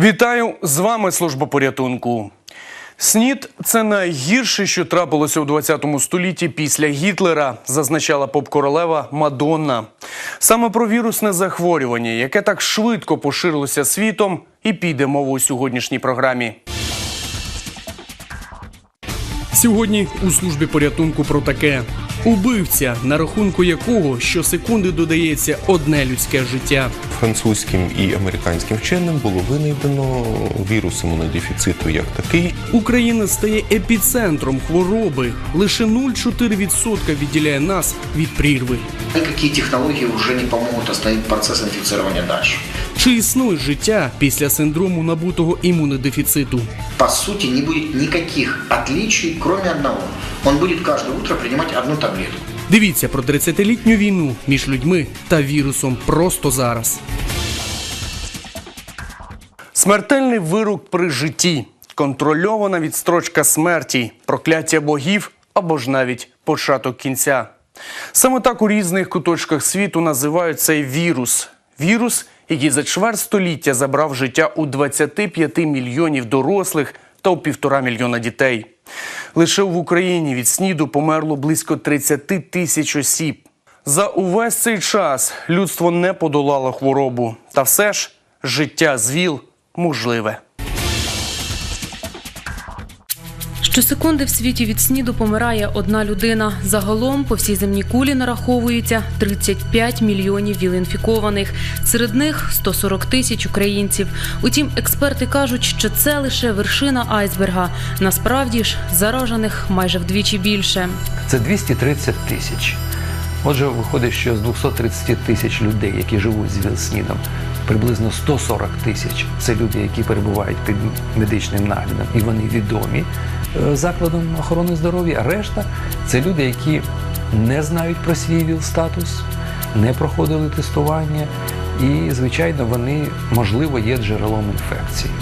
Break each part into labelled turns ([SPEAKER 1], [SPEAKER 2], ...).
[SPEAKER 1] Вітаю з вами служба порятунку. СНІД це найгірше, що трапилося у 20 столітті після Гітлера, зазначала поп-королева Мадонна. Саме про вірусне захворювання, яке так швидко поширилося світом, і піде мова у сьогоднішній програмі. Сьогодні у службі порятунку про таке: убивця, на рахунку якого щосекунди додається одне людське життя.
[SPEAKER 2] Французьким і американським вченим було винайдено вірус імунодефіциту як такий.
[SPEAKER 1] Україна стає епіцентром хвороби. Лише 0,4% відділяє нас від прірви.
[SPEAKER 3] Никакие технологии уже не помогут остановить процесс инфицирования дальше.
[SPEAKER 1] Чи існує життя після синдрому набутого імунодефіциту?
[SPEAKER 3] По сути, не будет никаких отличий, кроме одного. Он будет каждое утро принимать одну таблетку.
[SPEAKER 1] Дивіться про 30-літню війну між людьми та вірусом просто зараз. Смертельний вирок при житті, контрольована відстрочка смерті, прокляття богів або ж навіть початок кінця. Саме так у різних куточках світу називають цей вірус. Вірус, який за чверть століття забрав життя у 25 мільйонів дорослих та у півтора мільйона дітей. Лише в Україні від СНІДу померло близько 30 тисяч осіб. За увесь цей час людство не подолало хворобу. Та все ж життя з ВІЛ можливе.
[SPEAKER 4] Щосекунди в світі від сніду помирає одна людина. Загалом по всій земній кулі нараховується 35 мільйонів віл-інфікованих. Серед них 140 тисяч українців. Утім, експерти кажуть, що це лише вершина айсберга. Насправді ж заражених майже вдвічі більше.
[SPEAKER 5] Це 230 тисяч. Отже, виходить, що з 230 тисяч людей, які живуть з ВІЛ-СНІДом, приблизно 140 тисяч це люди, які перебувають під медичним наглядом, і вони відомі е, закладом охорони здоров'я. Решта це люди, які не знають про свій ВІЛ-статус, не проходили тестування, і, звичайно, вони, можливо, є джерелом інфекції.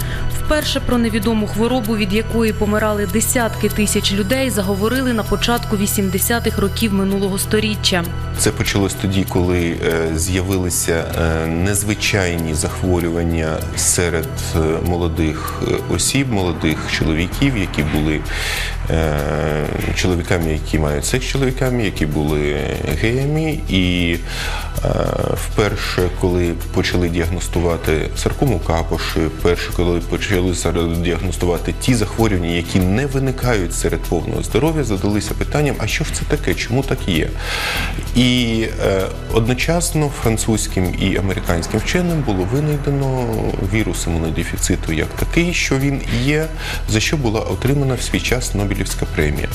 [SPEAKER 4] Вперше про невідому хворобу, від якої помирали десятки тисяч людей, заговорили на початку 80-х років минулого сторіччя.
[SPEAKER 2] Це почалось тоді, коли е, з'явилися е, незвичайні захворювання серед е, молодих осіб, молодих чоловіків, які були чоловіками, які мають секс чоловіками, які були геями. І вперше, коли почали діагностувати саркому капоші, перше, коли почали сар- діагностувати ті захворювання, які не виникають серед повного здоров'я, задалися питанням, а що ж це таке, чому так є? І е, одночасно французьким і американським вченим було винайдено вірус імунодефіциту як такий, що він є, за що була отримана в свій час Нобелівська премія.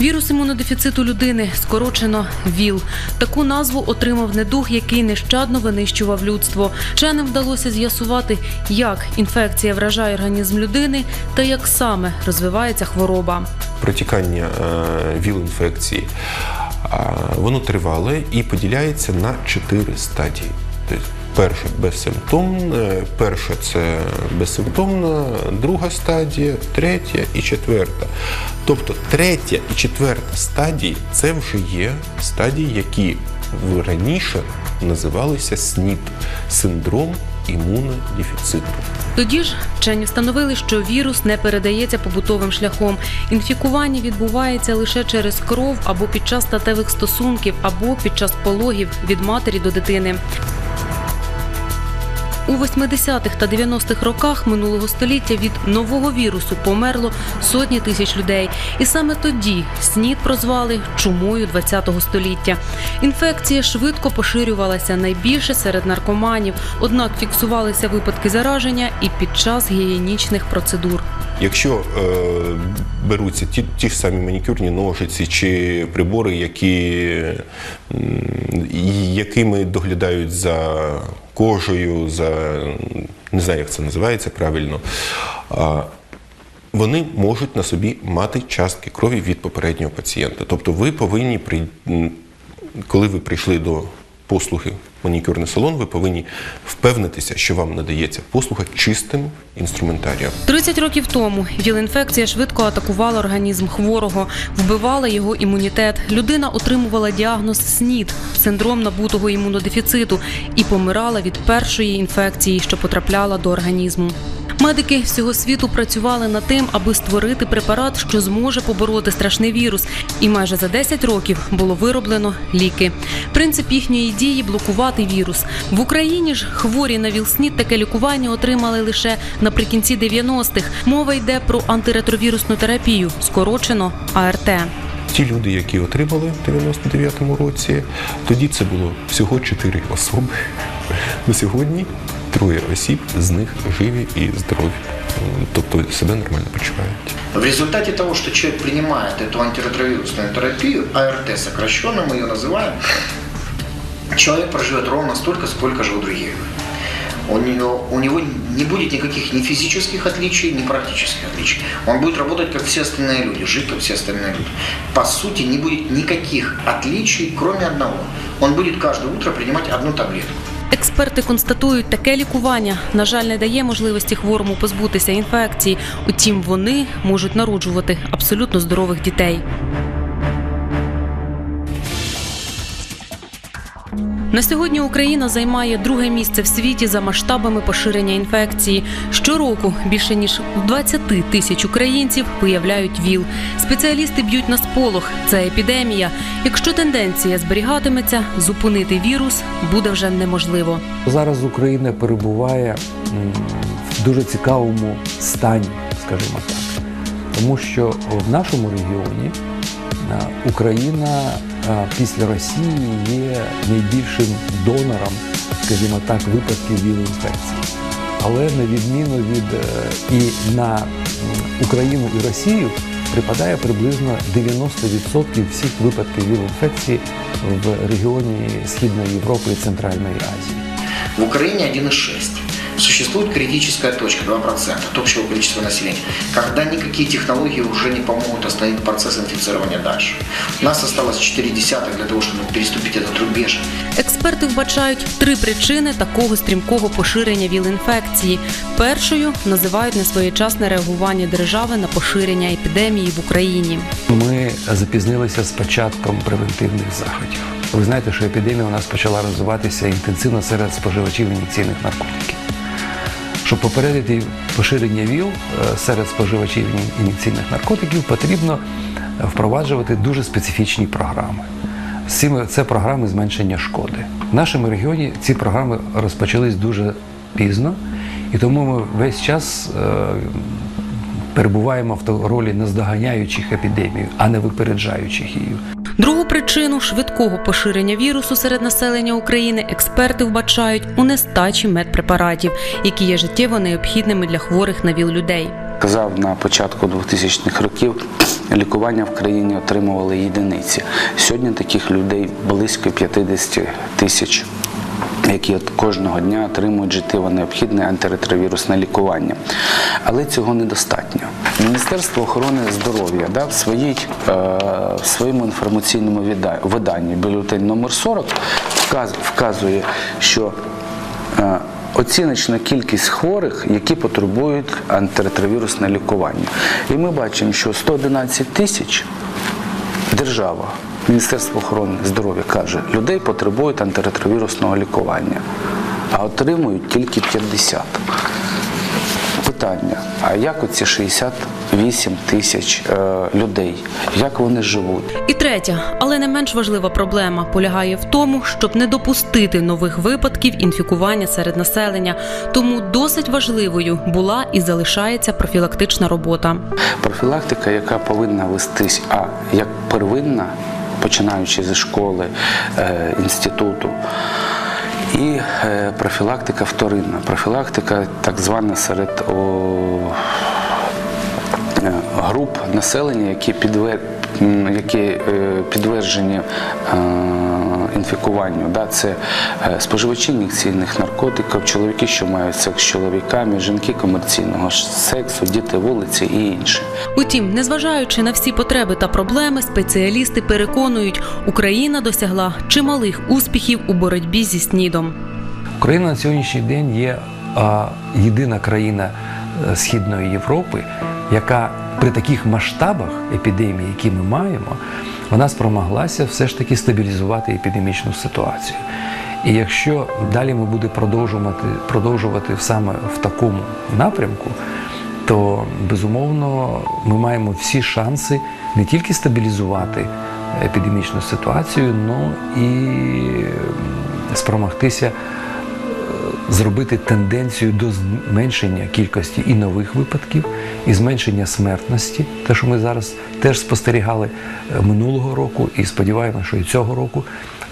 [SPEAKER 4] Вірус імунодефіциту людини, скорочено ВІЛ. Таку назву отримав недуг, який нещадно винищував людство. Вченим вдалося з'ясувати, як інфекція вражає організм людини та як саме розвивається хвороба.
[SPEAKER 2] Протікання е, ВІЛ-інфекції воно тривале і поділяється на чотири стадії. Перша безсимптомна, перша це безсимптомна, друга стадія, третя і четверта. Тобто третя і четверта стадії це вже є стадії, які раніше називалися СНІД синдром імунодефіциту.
[SPEAKER 4] Тоді ж вчені встановили, що вірус не передається побутовим шляхом. Інфікування відбувається лише через кров або під час статевих стосунків, або під час пологів від матері до дитини. У 80-х та 90-х роках минулого століття від нового вірусу померло сотні тисяч людей. І саме тоді СНІД прозвали чумою 20-го століття. Інфекція швидко поширювалася найбільше серед наркоманів, однак фіксувалися випадки зараження і під час гігієнічних процедур.
[SPEAKER 2] Якщо е, беруться ті, ті ж самі манікюрні ножиці чи прибори, які, якими доглядають за кожею, за не знаю, як це називається правильно, вони можуть на собі мати частки крові від попереднього пацієнта. Тобто ви повинні коли ви прийшли до послуги манікюрний салон, ви повинні впевнитися, що вам надається послуга чистим інструментарієм.
[SPEAKER 4] 30 років тому віл-інфекція швидко атакувала організм хворого, вбивала його імунітет. Людина отримувала діагноз СНІД – синдром набутого імунодефіциту, і помирала від першої інфекції, що потрапляла до організму. Медики всього світу працювали над тим, аби створити препарат, що зможе побороти страшний вірус. І майже за 10 років було вироблено ліки. Принцип їхньої дії блокувати вірус. В Україні ж хворі на ВІЛ-СНІД таке лікування отримали лише наприкінці 90-х. Мова йде про антиретровірусну терапію, скорочено АРТ.
[SPEAKER 2] Ті люди, які отримали в 99-му році, тоді це було всього 4 особи. На сьогодні троє осіб, з них живі і здорові. Тобто себе нормально почувають.
[SPEAKER 3] В результате того, что человек принимает эту антиретровирусную терапию, АРТ сокращенно мы ее называем, человек проживет ровно столько, сколько живут другие. У него, у него не будет никаких ни физических отличий, ни практических отличий. Он будет работать, как все остальные люди, жить, как все остальные люди. По сути, не будет никаких отличий, кроме одного. Он будет каждое утро принимать одну таблетку.
[SPEAKER 4] Експерти констатують, таке лікування, на жаль, не дає можливості хворому позбутися інфекції. Утім, вони можуть народжувати абсолютно здорових дітей. На сьогодні Україна займає друге місце в світі за масштабами поширення інфекції. Щороку більше ніж в 20 тисяч українців виявляють ВІЛ. Спеціалісти б'ють на сполох. Це епідемія. Якщо тенденція зберігатиметься, зупинити вірус буде вже неможливо.
[SPEAKER 5] Зараз Україна перебуває в дуже цікавому стані, скажімо так. Тому що в нашому регіоні е, Україна після Росії є найбільшим донором, скажімо так, випадків віл-інфекції. Але на відміну від е, і на Україну і Росію припадає приблизно 90% всіх випадків віл-інфекції в регіоні Східної Європи і Центральної Азії.
[SPEAKER 3] В Украине 1,6 Существует критическая точка 2% от общего количества населения, когда никакие технологии уже не помогут остановить процесс инфицирования дальше. У нас осталось 4 десятых для того, чтобы переступить этот рубеж.
[SPEAKER 4] Експерти вбачають три причини такого стрімкого поширення ВІЛ-інфекції. Першою називають несвоєчасне реагування держави на поширення епідемії в Україні.
[SPEAKER 5] Ми запізнилися з початком превентивних заходів. Ви знаєте, що епідемія у нас почала розвиватися інтенсивно серед споживачів ін'єкційних наркотиків. Щоб попередити поширення ВІЛ е, серед споживачів ін'єкційних наркотиків, потрібно впроваджувати дуже специфічні програми. Це програми зменшення шкоди. В нашому регіоні ці програми розпочались дуже пізно, і тому ми весь час е, перебуваємо в ролі наздоганяючих епідемію, а не випереджаючих її.
[SPEAKER 4] Другу причину швидкого поширення вірусу серед населення України експерти вбачають у нестачі медпрепаратів, які є життєво необхідними для хворих на ВІЛ людей.
[SPEAKER 6] Казав на початку 2000-х років лікування в країні отримували єдиниці. Сьогодні таких людей близько 50 тисяч, які кожного дня отримують життєво необхідне антиретровірусне лікування. Але цього недостатньо. Міністерство охорони здоров'я да, в, е, в своєму інформаційному виданні бюлетень номер 40 вказує, що е, оціночна кількість хворих, які потребують антиретровірусне лікування. І ми бачимо, що 111 тисяч держава, Міністерство охорони здоров'я каже, людей потребують антиретровірусного лікування, а отримують тільки 50. Питання: а як оці 68 тисяч е, людей, як вони живуть?
[SPEAKER 4] І третя, але не менш важлива проблема полягає в тому, щоб не допустити нових випадків інфікування серед населення. Тому досить важливою була і залишається профілактична робота.
[SPEAKER 6] Профілактика, яка повинна вестись, а як первинна, починаючи зі школи, е, інституту. І е, профілактика вторинна. Профілактика так звана серед о, груп населення, які підвер... які е, підтверджені е, інфікуванню. Да? Це е, споживачі ін'єкційних наркотиків, чоловіки, що мають секс з чоловіками, жінки комерційного сексу, діти вулиці і інші.
[SPEAKER 4] Утім, незважаючи на всі потреби та проблеми, спеціалісти переконують, Україна досягла чималих успіхів у боротьбі зі снідом.
[SPEAKER 5] Україна на сьогоднішній день є єдина країна е, Східної Європи, яка при таких масштабах епідемії, які ми маємо, вона спромоглася все ж таки стабілізувати епідемічну ситуацію. І якщо далі ми будемо продовжувати, продовжувати саме в такому напрямку, то безумовно ми маємо всі шанси не тільки стабілізувати епідемічну ситуацію, але і спромогтися зробити тенденцію до зменшення кількості і нових випадків, і зменшення смертності, те, що ми зараз теж спостерігали е, минулого року, і сподіваємося, що і цього року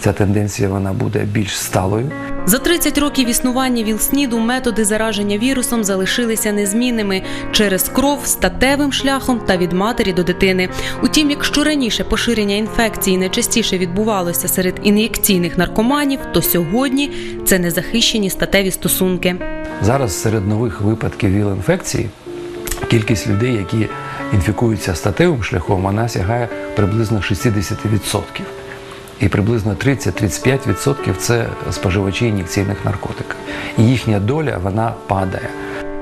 [SPEAKER 5] ця тенденція вона буде більш сталою.
[SPEAKER 4] За 30 років існування ВІЛ-СНІДу методи зараження вірусом залишилися незмінними через кров, статевим шляхом та від матері до дитини. Утім, якщо раніше поширення інфекції найчастіше відбувалося серед ін'єкційних наркоманів, то сьогодні це незахищені статеві стосунки.
[SPEAKER 5] Зараз серед нових випадків ВІЛ-інфекції кількість людей, які інфікуються статевим шляхом, вона сягає приблизно 60%. І приблизно 30-35% це споживачі ін'єкційних наркотиків. І їхня доля вона падає.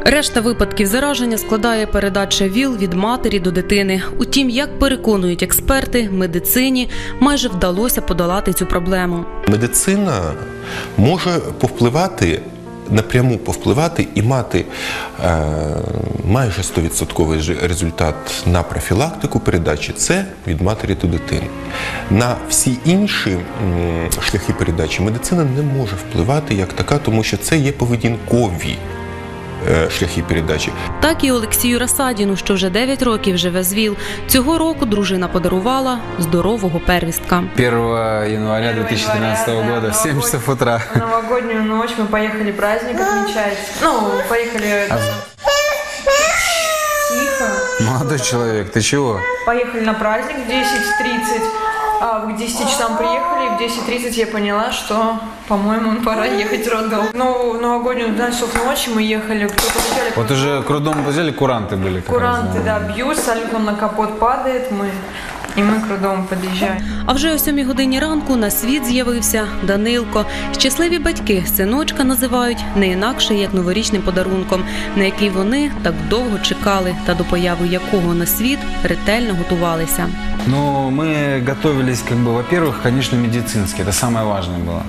[SPEAKER 4] Решта випадків зараження складає передача ВІЛ від матері до дитини. Утім, як переконують експерти, медицині майже вдалося подолати цю проблему.
[SPEAKER 2] Медицина може повпливати. Напряму повпливати і мати е, майже 100% результат на профілактику передачі це від матері до дитини. На всі інші шляхи передачі медицина не може впливати як така, тому що це є поведінкові шляхи передачі.
[SPEAKER 4] Так і Олексію Расадіну, що вже 9 років живе з ВІЛ. Цього року дружина подарувала здорового первістка.
[SPEAKER 7] 1 января 2013 года в 7 часов утра.
[SPEAKER 8] Новогоднюю ночь мы поехали праздник отмечать. Ну, поехали... Тихо.
[SPEAKER 7] Молодой человек, ты чего?
[SPEAKER 8] Поехали на праздник в 10.30. А к 10 часам приехали, и в 10.30 я поняла, что, по-моему, пора ехать в роддом. Ну, в новогоднюю 12 часов ночи мы ехали, кто-то вначале
[SPEAKER 7] Вот уже к роддому взяли, куранты были. как раз,
[SPEAKER 8] куранты, да, бьют, салют нам на капот падает, мы... И мы к роддому подъезжаем.
[SPEAKER 4] А вже о 7 годині ранку на світ з'явився Данилко. Щасливі батьки синочка називають не інакше як новорічним подарунком, на який вони так довго чекали, та до появи якого на світ ретельно готувалися.
[SPEAKER 7] Ну, мы готовились, как бы, во-первых, конечно, медицински, это самое важное было.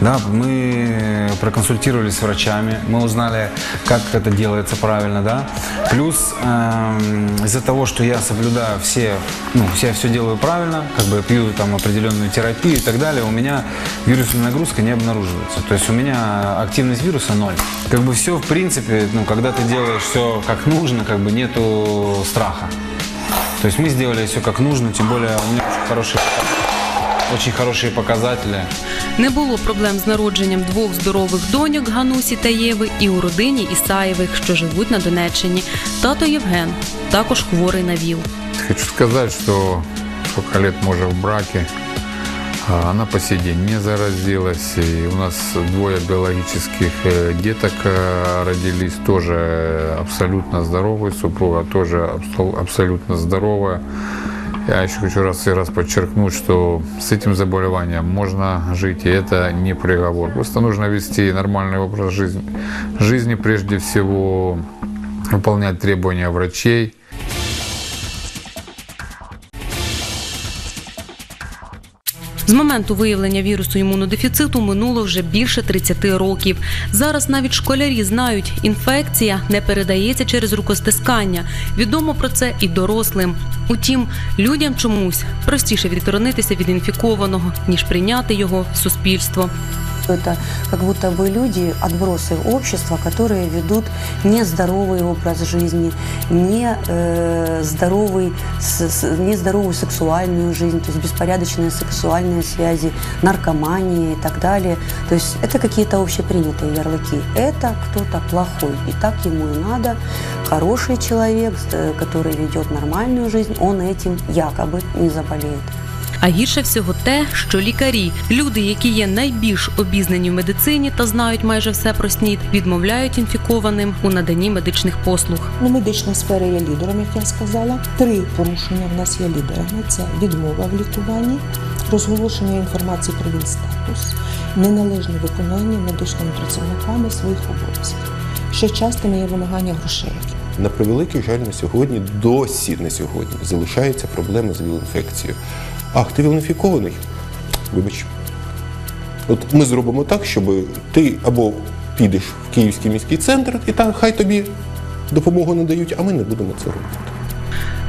[SPEAKER 7] Да, мы проконсультировались с врачами, мы узнали, как это делается правильно, да. Плюс эм, из-за того, что я соблюдаю все, ну, я все делаю правильно, как бы пью там определенную терапию и так далее, у меня вирусная нагрузка не обнаруживается. То есть у меня активность вируса ноль. Как бы все, в принципе, ну, когда ты делаешь все как нужно, как бы нету страха. То есть мы сделали все как нужно, тем более у меня очень хорошие, очень хорошие показатели.
[SPEAKER 4] Не було проблем з народженням двох здорових доньок Ганусі та Єви і у родині Ісаєвих, що живуть на Донеччині. Тато Євген також хворий на ВІЛ.
[SPEAKER 9] Хочу сказать, что сколько лет мы уже в браке, а она по сей день не заразилась. И у нас двое биологических э, деток э, родились, тоже абсолютно здоровые, супруга тоже абсол- абсолютно здоровая. Я еще хочу раз и раз подчеркнуть, что с этим заболеванием можно жить, и это не приговор. Просто нужно вести нормальный образ жизни, жизни прежде всего, выполнять требования врачей,
[SPEAKER 4] З моменту виявлення вірусу імунодефіциту минуло вже більше 30 років. Зараз навіть школярі знають, інфекція не передається через рукостискання. Відомо про це і дорослим. Утім, людям чомусь простіше відсторонитися від інфікованого, ніж прийняти його в суспільство
[SPEAKER 10] Это как будто бы люди, отбросы общества, которые ведут нездоровый образ жизни, не, э, здоровый, с- с- нездоровую сексуальную жизнь, то есть беспорядочные сексуальные связи, наркомания и так далее. То есть это какие-то общепринятые ярлыки. Это кто-то плохой, и так ему и надо. Хороший человек, э, который ведет нормальную жизнь, он этим якобы не заболеет.
[SPEAKER 4] А гірше всього те, що лікарі, люди, які є найбільш обізнані в медицині та знають майже все про снід, відмовляють інфікованим у наданні медичних послуг.
[SPEAKER 11] Ну, медична сфера є лідером, як я сказала. Три порушення в нас є лідерами: це відмова в лікуванні, розголошення інформації про він статус, неналежне виконання медичними працівниками своїх обов'язків. Ще частими є вимагання грошей.
[SPEAKER 2] На превеликий жаль, на сьогодні, досі на сьогодні, залишаються проблеми з віл-інфекцією. Ах, ти віл-інфікований? Вибач. От ми зробимо так, щоб ти або підеш в Київський міський центр, і там хай тобі допомогу надають, а ми не будемо це робити.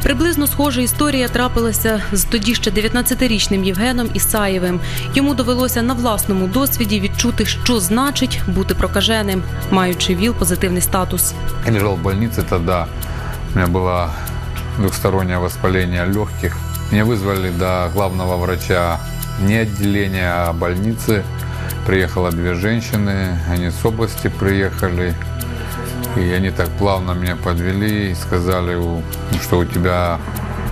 [SPEAKER 4] Приблизно схожа історія трапилася з тоді ще 19-річним Євгеном Ісаєвим. Йому довелося на власному досвіді відчути, що значить бути прокаженим, маючи ВІЛ позитивний статус.
[SPEAKER 9] Я лежал в больнице тогда. У меня было двухстороннее воспаление легких. Меня вызвали до главного врача не отделения, а больницы. Приехало две женщины, они с области приехали. И они так плавно меня подвели и сказали, что у тебя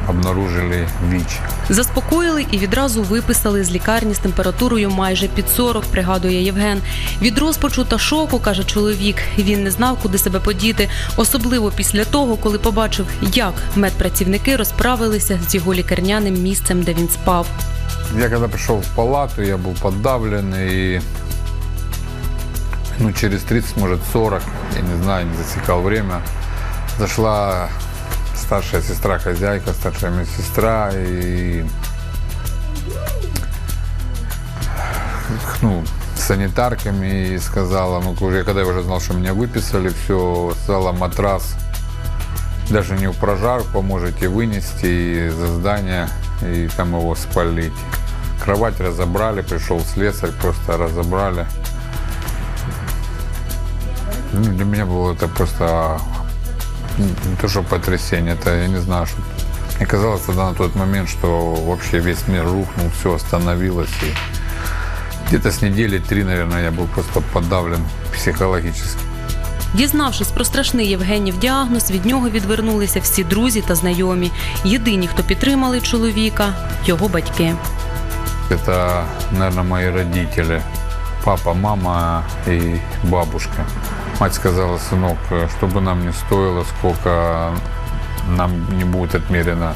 [SPEAKER 9] обнаружили ВИЧ.
[SPEAKER 4] Заспокоїли і відразу виписали з лікарні з температурою майже під 40, пригадує Євген. Від розпачу та шоку, каже чоловік, він не знав, куди себе подіти, особливо після того, коли побачив, як медпрацівники розправилися з його лікарняним місцем, де він спав.
[SPEAKER 9] Я когда пришел в палату, я был подавлен и ну, через 30, может 40, я не знаю, не засекал время, зашла старшая сестра хозяйка, старшая медсестра и ну, санитарками и сказала, ну, уже когда я уже знал, что меня выписали, все, сказала матрас, даже не в прожарку, можете вынести из здания и там его спалить. Кровать разобрали, пришел слесарь, просто разобрали. Ну, для меня было это просто не то, что потрясение, это я не знаю, что... Мне казалось тогда на тот момент, что вообще весь мир рухнул, все остановилось. И где-то с недели три, наверное, я был просто подавлен психологически.
[SPEAKER 4] Дізнавшись про страшний Євгенів діагноз, від нього відвернулися всі друзі та знайомі. Єдині, хто підтримали чоловіка, його батьки.
[SPEAKER 9] Это, наверное, мои родители. Папа, мама и бабушка. Мать сказала, сынок, что бы нам не стоило, сколько нам не будет отмерено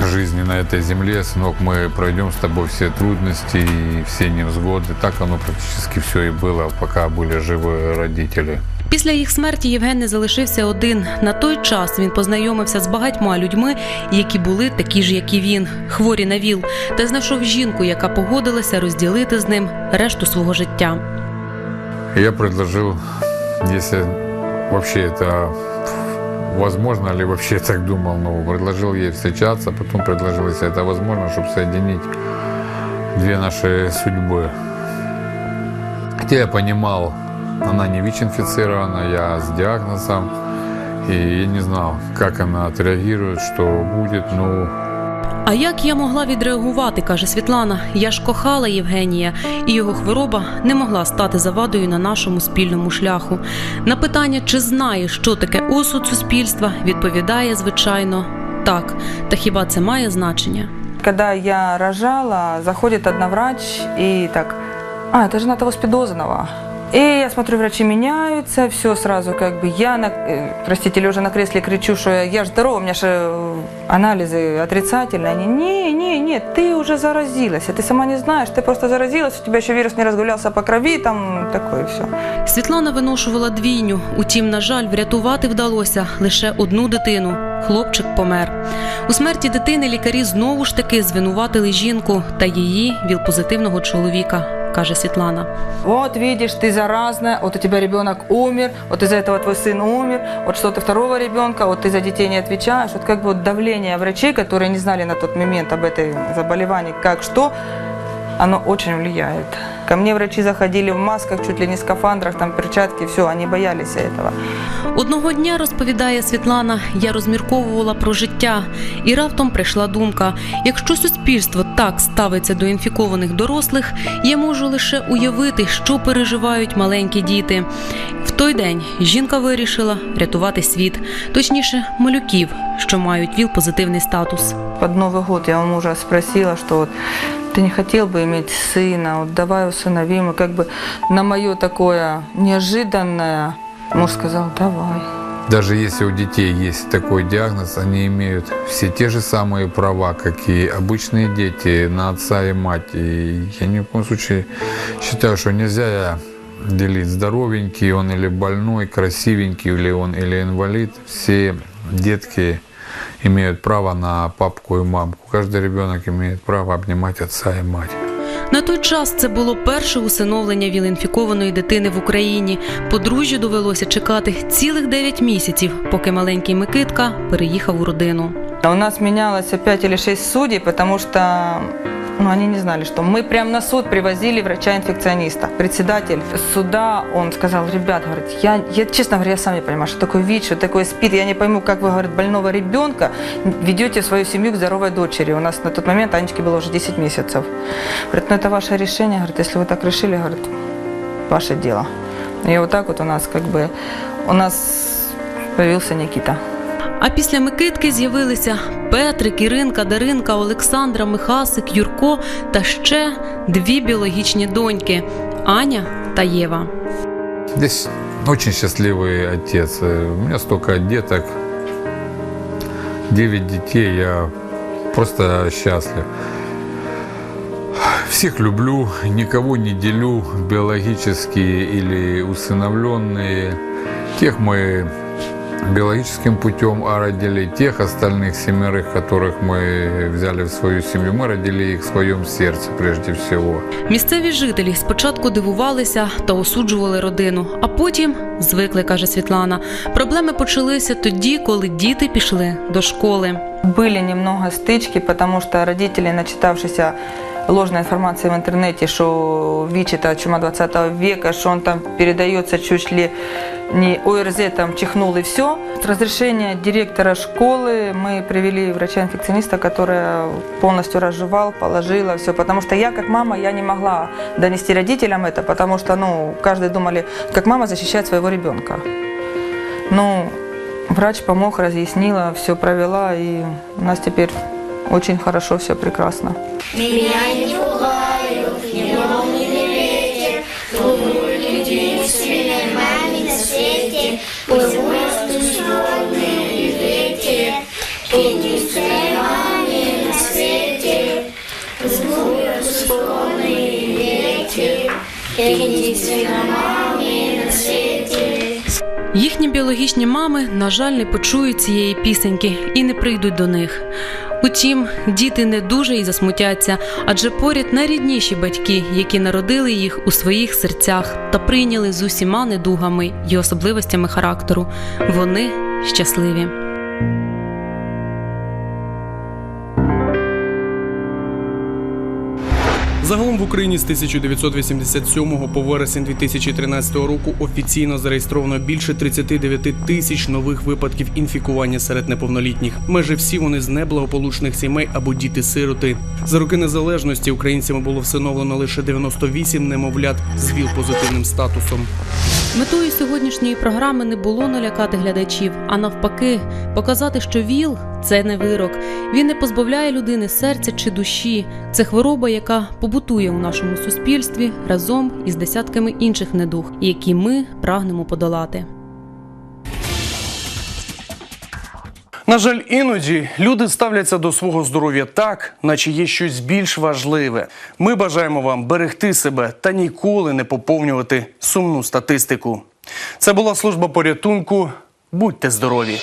[SPEAKER 9] жизни на этой земле, сынок, мы пройдем с тобой все трудности и все невзгоды. Так оно практически все и было, пока были живы родители.
[SPEAKER 4] Після їх смерті Євген не залишився один. На той час він познайомився з багатьма людьми, які були такі ж, як і він, хворі на ВІЛ, та знайшов жінку, яка погодилася розділити з ним решту свого життя.
[SPEAKER 9] Я предложил, если вообще это возможно ли вообще так думал, но предложил ей встречаться, потом предложил, если это возможно, чтобы соединить две наши судьбы. Хотя я понимал, она не ВИЧ-инфицирована, я с диагнозом, и я не знал, как она отреагирует, что будет, ну,
[SPEAKER 4] А як я могла відреагувати, каже Світлана. Я ж кохала Євгенія, і його хвороба не могла стати завадою на нашому спільному шляху. На питання, чи знає, що таке осуд суспільства, відповідає звичайно так. Та хіба це має значення?
[SPEAKER 12] Когда я рожала, заходит одна врач и так, а, это жена того спидозного. И я смотрю, врачи меняются, все сразу как бы я, на, э, простите, лежа на кресле кричу, что я, я же здорова, у меня же э, анализы отрицательные. Они, не, не, не, ты уже заразилась, а ты сама не знаешь, ты просто заразилась, у тебя еще вирус не разгулялся по крови, там такое все.
[SPEAKER 4] Світлана виношувала двійню. Утім, на жаль, врятувати вдалося лише одну дитину. Хлопчик помер. У смерті дитини лікарі знову ж таки звинуватили жінку та її віл-позитивного чоловіка, каже Світлана.
[SPEAKER 12] Вот видишь, ты заразная, вот у тебя ребенок умер, вот из-за этого твой сын умер, вот что ты второго ребенка, вот ты за детей не отвечаешь. Вот как бы вот давление врачей, которые не знали на тот момент об этой заболевании, как что, оно очень влияет. Ко мне врачи заходили в масках, чуть ли не скафандрах, там перчатки, все, они боялись этого.
[SPEAKER 4] Одного дня розповідає Світлана, я розмірковувала про життя, і раптом прийшла думка: якщо суспільство так ставиться до інфікованих дорослих, я можу лише уявити, що переживають маленькі діти. В той день жінка вирішила рятувати світ, точніше, малюків, що мають віл позитивний статус.
[SPEAKER 12] Под Новый год я у мужа спросила, что вот ты не хотел бы иметь сына, вот давай усыновим. И как бы на мое такое неожиданное муж сказал, давай.
[SPEAKER 9] Даже если у детей есть такой диагноз, они имеют все те же самые права, как и обычные дети на отца и мать. И я ни в коем случае считаю, что нельзя делить здоровенький он или больной, красивенький или он или инвалид. Все детки имеют право на папку и мамку. Каждый ребенок имеет право обнимать отца и мать.
[SPEAKER 4] На той час це було перше усиновлення віл-інфікованої дитини в Україні. Подружжю довелося чекати цілих 9 місяців, поки маленький Микитка переїхав у родину.
[SPEAKER 12] У нас мінялося 5 чи 6 суддів, тому что ну, они не знали, что мы прямо на суд привозили врача-инфекциониста. Председатель суда, он сказал, ребят, говорит, я, я, честно говоря, я сам не понимаю, что такое ВИЧ, что такое СПИД. Я не пойму, как вы, говорит, больного ребенка ведете свою семью к здоровой дочери. У нас на тот момент Анечке было уже 10 месяцев. Говорит, ну это ваше решение, говорит, если вы так решили, говорит, ваше дело. И вот так вот у нас как бы, у нас появился Никита.
[SPEAKER 4] А після Микитки з'явилися Петрик, Іринка, Даринка, Олександра, Михасик, Юрко та ще дві біологічні доньки Аня та Єва.
[SPEAKER 9] Здесь очень счастливый отец. Э, У меня столько деток. Девять детей. Я просто счастлив. Всех люблю, никого не делю, биологические или усыновленные. Тех мы биологическим путем а родили, тех остальных семерых, которых мы взяли в свою семью, мы родили их в своем сердце прежде всего.
[SPEAKER 4] Місцеві жителі спочатку дивувалися та осуджували родину, а потім звикли, каже Світлана. Проблеми почалися тоді, коли діти пішли до школи.
[SPEAKER 12] Были немного стычки, потому что родители, начитавшись ложной информации в интернете, что ВИЧ это чума 20 века, что он там передается чуть ли не ОРЗ там чихнул и все. С разрешения директора школы мы привели врача-инфекциониста, которая полностью разжевал, положила все, потому что я как мама, я не могла донести родителям это, потому что, ну, каждый думали, как мама защищает своего ребенка. Ну, врач помог, разъяснила, все провела, и у нас теперь очень хорошо, все прекрасно.
[SPEAKER 13] Меня не пугают, ни молнии, ни ветер, Целую единственной маме на свете, Пусть звезды звездные ветер, Единственной маме на свете, Целую звездные ветер, Единственной маме на свете.
[SPEAKER 4] Їхні біологічні мами, на жаль, не почують цієї пісеньки і не прийдуть до них. Утім, діти не дуже і засмутяться, адже поряд найрідніші батьки, які народили їх у своїх серцях та прийняли з усіма недугами і особливостями характеру. Вони щасливі.
[SPEAKER 1] Загалом в Україні з 1987 по вересень 2013 року офіційно зареєстровано більше 39 тисяч нових випадків інфікування серед неповнолітніх. Майже всі вони з неблагополучних сімей або діти-сироти. За роки незалежності українцями було всиновлено лише 98 немовлят з ВІЛ-позитивним статусом.
[SPEAKER 4] Метою сьогоднішньої програми не було налякати глядачів, а навпаки, показати, що ВІЛ це не вирок. Він не позбавляє людини серця чи душі. Це хвороба, яка побутує у нашому суспільстві разом із десятками інших недуг, які ми прагнемо подолати.
[SPEAKER 1] На жаль, іноді люди ставляться до свого здоров'я так, наче є щось більш важливе. Ми бажаємо вам берегти себе та ніколи не поповнювати сумну статистику. Це була служба порятунку. Будьте здорові!